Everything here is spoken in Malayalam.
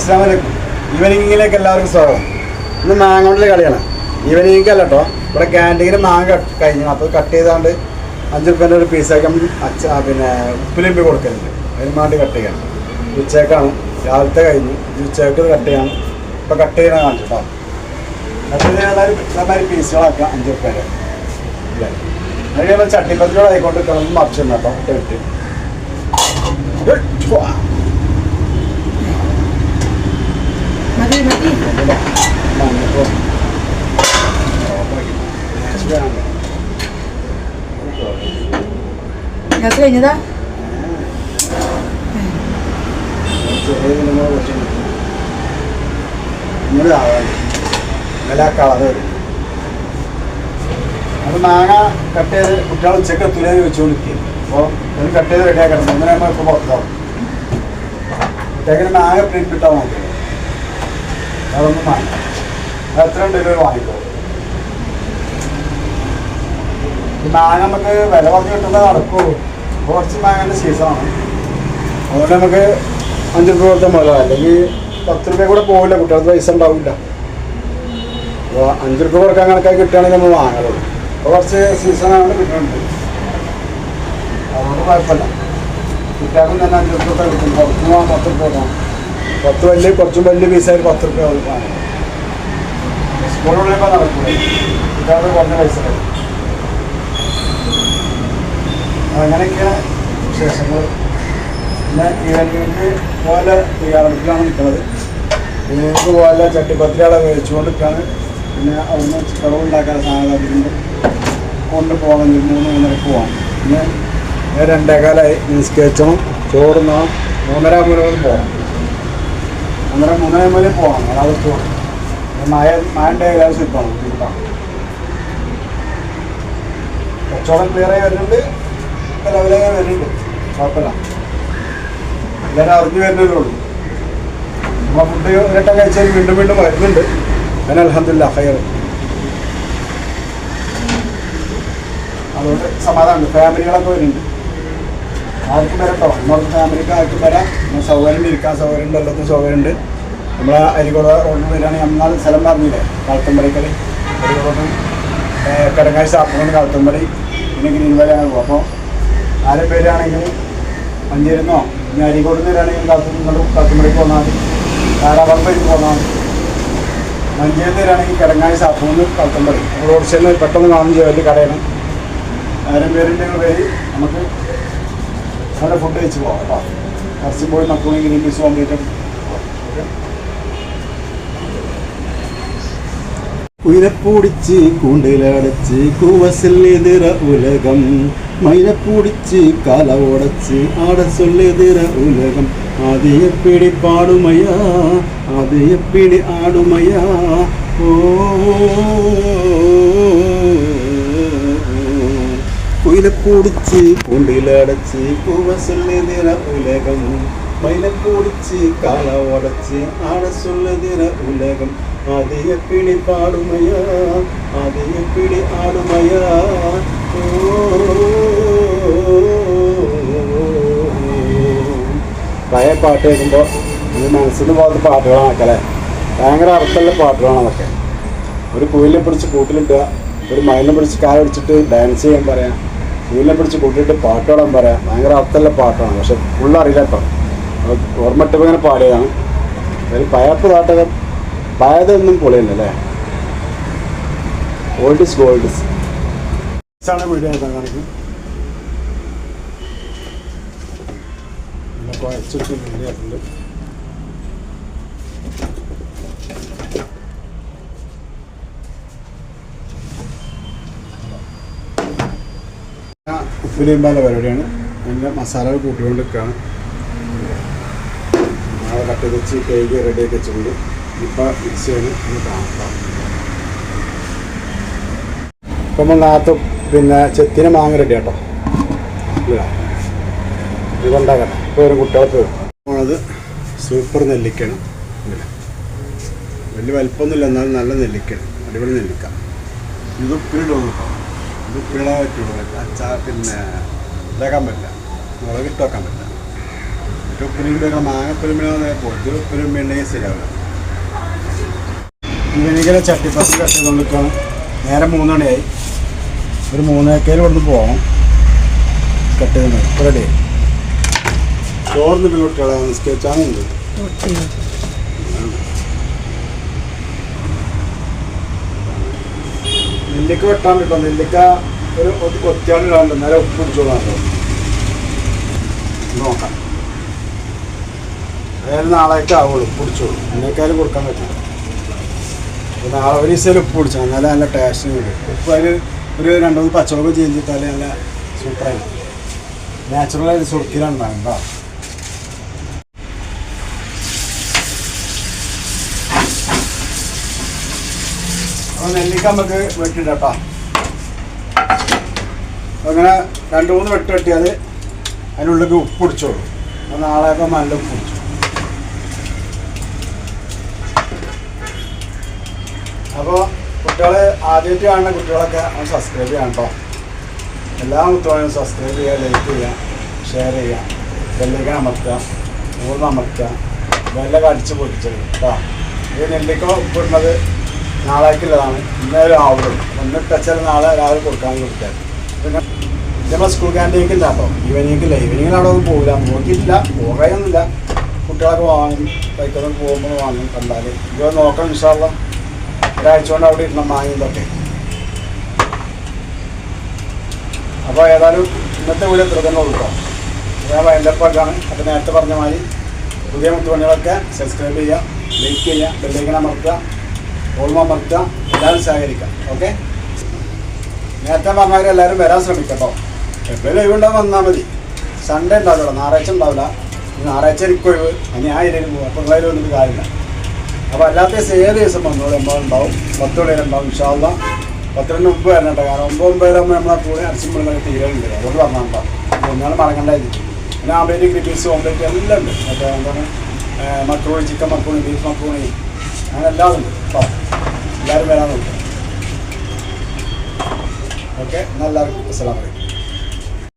അസ്സാം വലൈക്കും ഈവനിങ്ങിലേക്ക് എല്ലാവർക്കും സ്വാഗതം. ഇന്ന് മാങ്ങോണ്ടിലെ കളിയാണ്. ഈവനിങ്ങിക്ക് അല്ല കേട്ടോ ഇവിടെ ക്യാന്റീനിൽ മാങ്ങ കഴിഞ്ഞു. അപ്പോൾ കട്ട് ചെയ്താണ്ട് അഞ്ച് റുപ്യേന്റെ ഒരു പീസാക്കി അച്ഛ പിന്നെ ഉപ്പിലിമ്പി കൊടുക്കലുണ്ട്. അതിന് വേണ്ടി കട്ട് ചെയ്യണം. ഉച്ചക്കാണ് രാവിലത്തെ കഴിഞ്ഞു. ഉച്ചയ്ക്ക് കട്ട് ചെയ്യണം. ഇപ്പോൾ കട്ട് ചെയ്യണം കാണിച്ചു കേട്ടോ കട്ട് ചെയ്താൽ പീസുകളാക്കാം അഞ്ച് റുപ്യേന്റെ ഇല്ലേ? അതിന് ചട്ടിപ്പത്തിലൂടെ ആയിക്കൊണ്ട് കിളന്ന് മറിച്ചിരുന്നു കേട്ടോ. ഇട്ട് വിട്ട് മതി മതി. ഗ്യാസ് കഴിഞ്ഞതാ? അത് മാങ്ങ കട്ട് ചെയ്ത് കുട്ടികൾ ഉച്ചയ്ക്ക് എത്തില്ല ചോദിച്ചുകൊണ്ടിരിക്കും അപ്പോൾ അത് കട്ട് ചെയ്ത് റെഡിയാക്കണം മൂന്നര ആകുമ്പോൾ ഇപ്പോൾ പുറത്താവും. കുട്ടികൾക്ക് മാങ്ങ പ്രിന്റ് കിട്ടാൻ മതി അതൊന്നും വാങ്ങി എത്ര ഉണ്ടെങ്കിലും വാങ്ങിക്കോ. മാങ്ങ നമുക്ക് വില കുറഞ്ഞ് കിട്ടുന്നത് നടക്കുള്ളൂ കുറച്ച് മാങ്ങേന്റെ സീസണാണ് അതുകൊണ്ട് നമുക്ക് അഞ്ച് രൂപ കൊടുത്താൽ മുതല അല്ലെങ്കിൽ പത്ത് രൂപ കൂടെ പോകില്ല കുട്ടികൾക്ക് പൈസ ഉണ്ടാവില്ല. അപ്പോൾ അഞ്ച് രൂപ കൊടുക്കാൻ കണക്കായി കിട്ടുകയാണെങ്കിൽ നമ്മൾ വാങ്ങലുള്ളൂ അപ്പോൾ കുറച്ച് സീസണാണ് കിട്ടുന്നുണ്ട്. അതുകൊണ്ട് കുഴപ്പമില്ല. കുട്ടികൾക്കും തന്നെ അഞ്ച് രൂപ കിട്ടും. പുറത്തുനിന്ന് രൂപ കൊടുക്കണം പത്ത് വലിയ കുറച്ചും വലിയ പീസായിട്ട് പത്ത് റുപ്യ കൊടുക്കാൻ സ്കൂളിൽ കുട്ടികൾക്ക് കുറഞ്ഞ പൈസ. അങ്ങനെയൊക്കെയാണ് വിശേഷങ്ങൾ. പിന്നെ ഈവനിങ്ങൾക്ക് പോലെ തയ്യാറെടുപ്പിലാണ് നിൽക്കുന്നത്. ഇവർക്ക് പോലെ ചട്ടിപ്പത്തിരികളെ മേടിച്ചുകൊണ്ടിരിക്കുകയാണ്. പിന്നെ അവിടുന്ന് കളവുണ്ടാക്കാൻ സാധനം കൊണ്ട് പോകാൻ മൂന്ന് മൂന്നരക്ക് പോകാം പിന്നെ രണ്ടേകാലായി നിസ്കരിച്ചണം ചോറുന്നണം മൂന്നര മുതൽ പോകാം മൂന്നര മൂന്നര മുതൽ പോകണം അതാത് ചോറ് മഴ മഴന്റെ ഏകദേശം ഇപ്പം. ഇപ്പം കച്ചവടം ക്ലിയറായി വരുന്നുണ്ട്. ലെവലായി വരുന്നുണ്ട്. കുഴപ്പമില്ല. എല്ലാവരും അറിഞ്ഞു വരുന്നതേ ഉള്ളൂ. നമ്മൾ ഫുഡ് ഒരട്ടം കഴിച്ചാൽ വീണ്ടും വീണ്ടും വരുന്നുണ്ട്. അങ്ങനെ അലഹമില്ല ഹയർ അതുകൊണ്ട് സമാധാനമുണ്ട്. ഫാമിലികളൊക്കെ വരുന്നുണ്ട്. ആർക്കും വരട്ടോ നമ്മുടെ ഫാമിലിക്ക് ആർക്കും വരാം. സൗകര്യം ഇരിക്കാൻ സൗകര്യം ഉണ്ട് എല്ലാത്തിനും സൗകര്യം ഉണ്ട് നമ്മൾ അരികുട റോഡിൽ വരികയാണെങ്കിൽ നമ്മൾ സ്ഥലം പറഞ്ഞില്ലേ? കാളത്തമ്പടിക്കൽ അരികോട് കിടങ്ങാഴ് സാപ്പുകൊണ്ട് കാളത്തമ്പടി പിന്നെ ഗ്രീൻ വരെയാണ് പോകും അപ്പോൾ ആരും പേരാണെങ്കിൽ മഞ്ചേരുന്നോ ഇനി അരികോട് വരികയാണെങ്കിൽ കാത്തുമ്പോൾ കാത്തുമ്പടിക്ക് പോന്നാൽ മതി. കാരാപറമ്പേക്ക് പോന്നാൽ മതി. മഞ്ചേരി വരികയാണെങ്കിൽ കിടങ്ങാഴ് സാപ്പുകൊണ്ട് കാളത്തമ്പടി റോഡ് സൈഡിൽ പെട്ടെന്ന് കാണുകയും വലിയ കടയാണ്. ആരും പേരുണ്ടെങ്കിൽ പേര് നമുക്ക് അവിടെ ഫുഡ് കഴിച്ച് പോവാം കേട്ടോ. കുറച്ച് പോയി മക്കളും ഗ്രീൻ പീസ് കംപ്ലീറ്റ് ഉയരപ്പൂടിച്ച് കൂണ്ടിലടച്ച് നിറ ഉലകം. മൈനപ്പൂടിച്ച് കാല ഉടച്ച് ആട നിറ ഉലകം പിടി പാടുമയാ പിടി ആടുമയാ ഓ കുയിലപ്പൂടിച്ച് കൂണ്ടിലടച്ച് കൂവസെല്ലെതിര ഉലകം മൈനപ്പൂടിച്ച് കാല ഉടച്ച് ആട സൊല്ലെതിര ഉലകം പിടി പാടുമയാ ആദിയപ്പിടി ആടുമയാ ഓ പഴയ പാട്ട് കേൾക്കുമ്പോൾ ഇത് മനസ്സിന് പോലത്തെ പാട്ടുകളാണ് അക്കലെ ഭയങ്കര അർത്ഥമുള്ള പാട്ടുകളാണ് അതൊക്കെ ഒരു കുയിലിനെ പിടിച്ച് കൂട്ടിലിട്ടുക ഒരു മയിലിനെ പിടിച്ച് കാല പിടിച്ചിട്ട് ഡാൻസ് ചെയ്യാൻ പറയാം. കുയിലിനെ പിടിച്ച് കൂട്ടിയിട്ട് പാട്ട് പാടാൻ പറയാം. ഭയങ്കര അർത്ഥമുള്ള പാട്ടാണ്. പക്ഷെ ഫുള്ള് അറിയില്ല കേട്ടോ. ഓർമ്മട്ടിപ്പോൾ ഇങ്ങനെ പാടിയതാണ്. ഒരു പയപ്പ് പാട്ടൊക്കെ പയതൊന്നും പൊളിയല്ല അല്ലേ ഓൾഡ് ഇസ് ഗോൾഡ് ഇസ് ആണ് വീഡിയോ കാണിക്കും ഉപ്പിലിമ്പാല പരിപാടിയാണ്. അതിന്റെ മസാലകൾ കൂട്ടിക്കൊണ്ട് നിൽക്കുകയാണ് നാളെ കട്ട് വെച്ച് റെഡി റെഡിയാക്കി വെച്ചുകൊണ്ട് ഇപ്പം മിക്സ് ചെയ്ത് ഒന്ന് കാണാം. ഇപ്പം നമ്മൾ നേരത്തെ പിന്നെ ചെത്തിന് മാങ്ങ റെഡി കേട്ടോ ഇത് ഉണ്ടാക്കട്ടെ. ഇപ്പോൾ ഒരു കുട്ടികൾക്ക് നമ്മളത് സൂപ്പർ നെല്ലിക്കാണ് ഇല്ല? വലിയ വലിപ്പമൊന്നുമില്ല എന്നാലും നല്ല നെല്ലിക്കാണ് അടിപൊളി നെല്ലിക്ക. ഇത് ഉപ്പിലിടുള്ളൂ കേട്ടോ ഇത് ഉപ്പിലിടാൻ പറ്റുള്ളൂ അച്ചാ പിന്നെ ഇതാക്കാൻ പറ്റില്ല. മുളകിട്ട് വെക്കാൻ പറ്റില്ല. മറ്റേ ഉപ്പിലിമ്പ മാങ്ങപ്പുലിമ്പിനെ പൊതു ഉപ്പിനുമ്പിണ്ടെങ്കിൽ ശരിയാവില്ല. ചട്ടിപ്പത്തി നേരെ മൂന്ന് മണിയായി ഒരു മൂന്നേക്കയിൽ ഇവിടുന്ന് പോകണം. കട്ട് ചെയ്യുന്നത് റെഡി ചോറിന് പിന്നെ കുട്ടികളെ നിസ്കരിച്ചാണുണ്ട് നെല്ലിക്ക വെട്ടാൻ കിട്ടും നെല്ലിക്ക ഒരു കൊത്തിയാണ് ഇടാണ്ട് നേരെ ഉപ്പ് പിടിച്ചോളാം നോക്കാം. അതായത് നാളേക്ക് ആവുള്ളൂ. പിടിച്ചോളൂ. എന്നേക്കാളും കൊടുക്കാൻ പറ്റില്ല. നാളെ ഒരു ദിവസം ഉപ്പ് പിടിച്ചാൽ നല്ല നല്ല ടേസ്റ്റ് കിട്ടും ഉപ്പ് അതിൽ ഒരു രണ്ടു മൂന്ന് പച്ചമുളക് ചേഞ്ച് ചെയ്താൽ നല്ല സൂപ്പറായി നാച്ചുറലായിട്ട് സുർക്കിലാണ് വേണ്ട അപ്പോൾ നെല്ലിക്ക നമുക്ക് വെട്ടിട്ടോ അങ്ങനെ രണ്ട് മൂന്ന് വെട്ട് വെട്ടിയാൽ അതിനുള്ളിലേക്ക് ഉപ്പ് പിടിച്ചോളൂ അപ്പോൾ നാളെ ആകുമ്പോൾ നല്ല ഉപ്പ് പിടിച്ചു അപ്പോൾ കുട്ടികൾ ആദ്യമായിട്ട് കാണുന്ന കുട്ടികളൊക്കെ ഒന്ന് സബ്സ്ക്രൈബ് ചെയ്യണം കേട്ടോ എല്ലാ കുട്ടികളും സബ്സ്ക്രൈബ് ചെയ്യുക ലൈക്ക് ചെയ്യുക ഷെയർ ചെയ്യുക ബെല്ലേക്ക് അമർത്തുക മൂന്ന് അമർത്തുക വെല്ലൊക്കെ അടിച്ച് പൊട്ടിച്ചത് കേട്ടോ ഈ നെല്ലിക്ക ഉപ്പിടുന്നത് നാളേക്കുള്ളതാണ് ഇന്നേ ആവുള്ളൂ. എന്നിട്ട് വെച്ചാൽ നാളെ രാവിലെ കൊടുക്കാൻ കൊടുക്കാൻ പിന്നെ നമ്മൾ സ്കൂൾ ക്യാന്റീനിക്ക് ഇല്ല കേട്ടോ ഈവനിങ്ങില്ല ഈവനിങ്ങിൽ അവിടെ ഒന്നും പോകില്ല നോക്കിയിട്ടില്ല പോകാനൊന്നുമില്ല. കുട്ടികളൊക്കെ വാങ്ങും കഴിക്കുന്നവർ പോകുമ്പോൾ വാങ്ങും കണ്ടാൽ ഇവ നോക്കണം വിശാല ഒരാഴ്ച കൊണ്ട് അവിടെ ഇരുന്ന മാങ്ങിയതൊക്കെ അപ്പോൾ ഏതായാലും ഇന്നത്തെ വീട് എത്ര തന്നെ കേട്ടോ. ഞാൻ വൈൻഡപ്പാക്കാണ് അപ്പോൾ നേരത്തെ പറഞ്ഞ മാതിരി പുതിയ മുത്തുപണികളൊക്കെ സബ്സ്ക്രൈബ് ചെയ്യുക ലൈക്ക് ചെയ്യുക ബെല്ലേക്കിനെ അമർത്തുക. ഓൾമ അമർത്തുക എല്ലാവരും സഹകരിക്കാം. ഓക്കെ? നേരത്തെ പറഞ്ഞവർ എല്ലാവരും വരാൻ ശ്രമിക്കട്ടോ. കേട്ടോ എപ്പോഴും ലൈവ് ഉണ്ടാവും വന്നാൽ മതി. സൺഡേ ഉണ്ടാവില്ല ഞായറാഴ്ച ഉണ്ടാവില്ല. ഞായറാഴ്ച എനിക്ക് ഒഴിവ്. ഇനി ആ ഏരിയയിൽ പോകും അപ്പോൾ എന്തായാലും വന്നിട്ട് കാര്യമില്ല. അപ്പോൾ അല്ലാത്ത ദിവസം ഏത് ദിവസം വന്നോളൂ എമ്പാടും ഉണ്ടാവും. പത്ത് മണിവരെ ഉണ്ടാവും വിശാല പത്തിന് മുമ്പ് വരണ്ടേ. കാരണം ഒമ്പത് ഒമ്പതിലാകുമ്പോൾ നമ്മളെ കൂടെ അരച്ചിമ്പളൊക്കെ തീരുന്നുണ്ട് അതുകൊണ്ട് പറഞ്ഞാൽ ഒന്നാണ് മടങ്ങേണ്ടായിരിക്കും പിന്നെ ആമ്പേരി ഗ്രിപ്പീസ് കോംപ്ലീറ്റ് എല്ലാം ഉണ്ട്. മറ്റേ എന്താണ് macaroni chicken macaroni beef macaroni അങ്ങനെ എല്ലാം ഉണ്ട് കേട്ടോ എല്ലാവരും വരാൻ നോക്കാം. ഓക്കെ? എന്നാൽ എല്ലാവർക്കും അസ്സലാമലൈക്കും